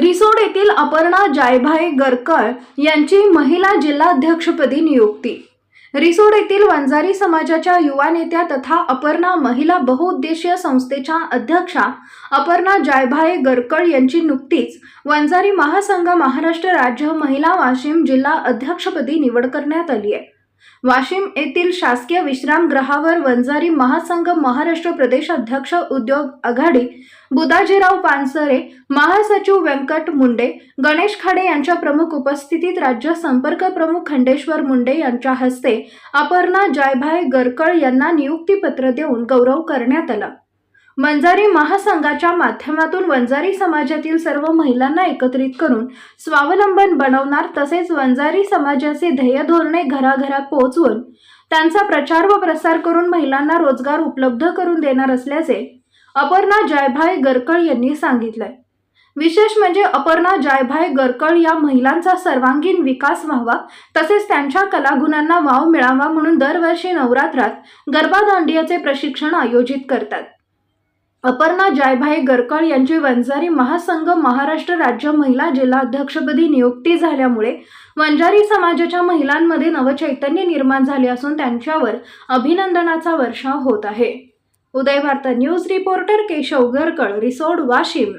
रिसोड येथील अपर्णा जायभाई गरकळ यांची महिला जिल्हाध्यक्षपदी नियुक्ती. रिसोड येथील वंजारी समाजाच्या युवा नेत्या तथा अपर्णा महिला बहुउद्देशीय संस्थेच्या अध्यक्षा अपर्णा जायभाई गरकळ यांची नुकतीच वंजारी महासंघ महाराष्ट्र राज्य महिला वाशिम जिल्हा अध्यक्षपदी निवड करण्यात आली आहे. वाशिम येथील शासकीय विश्रामगृहावर वंजारी महासंघ महाराष्ट्र प्रदेश अध्यक्ष उद्योग आघाडी बुदाजीराव पानसरे महासचिव व्यंकट मुंडे गणेश खाडे यांच्या प्रमुख उपस्थितीत राज्य संपर्क प्रमुख खंडेश्वर मुंडे यांच्या हस्ते अपर्णा जायभाई गरकळ यांना नियुक्तीपत्र देऊन गौरव करण्यात आला. वंजारी महासंघाच्या माध्यमातून वंजारी समाजातील सर्व महिलांना एकत्रित करून स्वावलंबन बनवणार तसेच वंजारी समाजाचे ध्येय धोरणे घराघरात पोहोचवून त्यांचा प्रचार व प्रसार करून महिलांना रोजगार उपलब्ध करून देणार असल्याचे अपर्णा जयभाय गरकळ यांनी सांगितलंय. विशेष म्हणजे अपर्णा जायभाई गरकळ या महिलांचा सर्वांगीण विकास व्हावा तसेच त्यांच्या कलागुणांना वाव मिळावा म्हणून दरवर्षी नवरात्रात गरबा दांडियाचे प्रशिक्षण आयोजित करतात. अपर्णा जायभाई गरकळ यांची वंजारी महासंघ महाराष्ट्र राज्य महिला जिल्हाध्यक्षपदी नियुक्ती झाल्यामुळे वंजारी समाजाच्या महिलांमध्ये नवचैतन्य निर्माण झाले असून त्यांच्यावर अभिनंदनाचा वर्षाव होत आहे. Uday Varta news reporter Keshav Garkal Risod Washim.